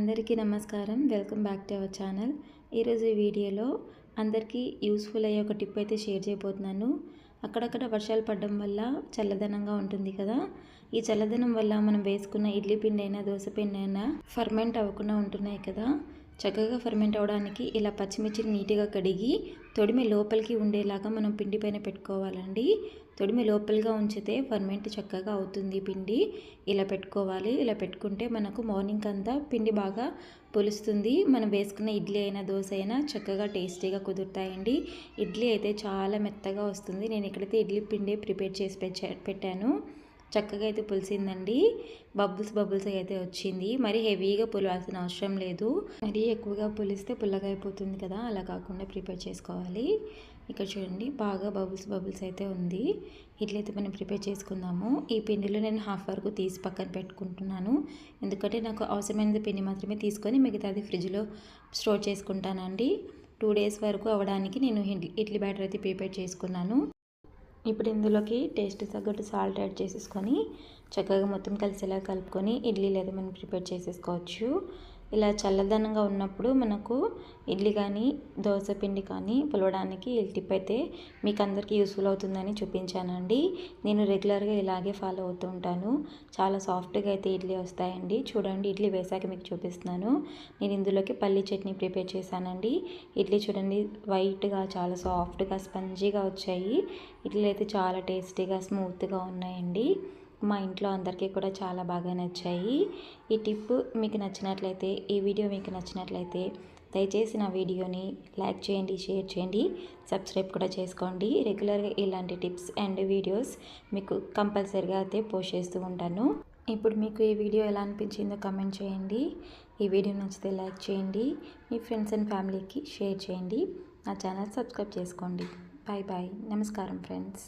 అందరికీ నమస్కారం. Welcome back to our channel. ఈరోజు ఈ వీడియోలో అందరికీ యూస్ఫుల్ అయ్యే ఒక టిప్ అయితే షేర్ చేయబోతున్నాను. అక్కడక్కడ వర్షాలు పడడం వల్ల చల్లదనంగా ఉంటుంది కదా. ఈ చల్లదనం వల్ల మనం వేసుకున్న ఇడ్లీ పిండి అయినా దోశ పిండి అయినా ఫర్మెంట్ అవ్వకుండా ఉంటున్నాయి కదా. చక్కగా ఫర్మెంట్ అవ్వడానికి ఇలా పచ్చిమిర్చిని నీట్గా కడిగి తొడిమి లోపలికి ఉండేలాగా మనం పిండి పైన పెట్టుకోవాలండి. తొడిమి లోపలిగా ఉంచితే ఫర్మెంట్ చక్కగా అవుతుంది పిండి. ఇలా పెట్టుకోవాలి. ఇలా పెట్టుకుంటే మనకు మార్నింగ్ అంతా పిండి బాగా పులుస్తుంది. మనం వేసుకున్న ఇడ్లీ అయినా దోశ అయినా చక్కగా టేస్టీగా కుదురుతాయండి. ఇడ్లీ అయితే చాలా మెత్తగా వస్తుంది. నేను ఇక్కడైతే ఇడ్లీ పిండి ప్రిపేర్ చేసి పెట్టాను. చక్కగా అయితే పులిసిందండి. బబుల్స్ బబుల్స్ అయితే వచ్చింది. మరి హెవీగా పులవాల్సిన అవసరం లేదు. మరీ ఎక్కువగా పులిస్తే పుల్లగా అయిపోతుంది కదా అలా కాకుండా ప్రిపేర్ చేసుకోవాలి. ఇక్కడ చూడండి బాగా బబుల్స్ బబుల్స్ అయితే ఉంది. ఇట్లయితే మనం ప్రిపేర్ చేసుకుందాము. ఈ పిండిలో నేను హాఫ్ వరకు తీసి పక్కన పెట్టుకుంటున్నాను. ఎందుకంటే నాకు అవసరమైన పిండి మాత్రమే తీసుకొని మిగతాది ఫ్రిడ్జ్లో స్టోర్ చేసుకుంటానండి. టూ డేస్ వరకు అవ్వడానికి నేను ఇడ్లీ బ్యాటర్ అయితే ప్రిపేర్ చేసుకున్నాను. ఇప్పుడు ఇందులోకి టేస్ట్ తగ్గట్టు సాల్ట్ యాడ్ చేసేసుకొని చక్కగా మొత్తం కలిసేలా కలుపుకొని ఇడ్లీ లేదా మనం ప్రిపేర్ చేసేసుకోవచ్చు. ఇలా చల్లదనంగా ఉన్నప్పుడు మనకు ఇడ్లీ కానీ దోశ పిండి కానీ పులవడానికి ఈ టిప్ అయితే మీకు అందరికీ యూస్ఫుల్ అవుతుందని చూపించానండి. నేను రెగ్యులర్గా ఇలాగే ఫాలో అవుతూ ఉంటాను. చాలా సాఫ్ట్గా అయితే ఇడ్లీ వస్తాయండి. చూడండి ఇడ్లీ వేసాక మీకు చూపిస్తున్నాను. నేను ఇందులోకి పల్లీ చట్నీ ప్రిపేర్ చేశానండి. ఇడ్లీ చూడండి వైట్గా చాలా సాఫ్ట్గా స్పంజీగా వచ్చాయి. ఇడ్లీ అయితే చాలా టేస్టీగా స్మూత్గా ఉన్నాయండి. మా ఇంట్లో అందరికీ కూడా చాలా బాగా నచ్చాయి. ఈ టిప్ మీకు నచ్చినట్లయితే ఈ వీడియో మీకు నచ్చినట్లయితే దయచేసి నా వీడియోని లైక్ చేయండి షేర్ చేయండి సబ్స్క్రైబ్ కూడా చేసుకోండి. రెగ్యులర్గా ఇలాంటి టిప్స్ అండ్ వీడియోస్ మీకు కంపల్సరీగా అయితే పోస్ట్ చేస్తూ ఉంటాను. ఇప్పుడు మీకు ఈ వీడియో ఎలా అనిపించిందో కమెంట్ చేయండి. ఈ వీడియో నచ్చితే లైక్ చేయండి. మీ ఫ్రెండ్స్ అండ్ ఫ్యామిలీకి షేర్ చేయండి. నా ఛానల్ సబ్స్క్రైబ్ చేసుకోండి. Bye bye. నమస్కారం ఫ్రెండ్స్.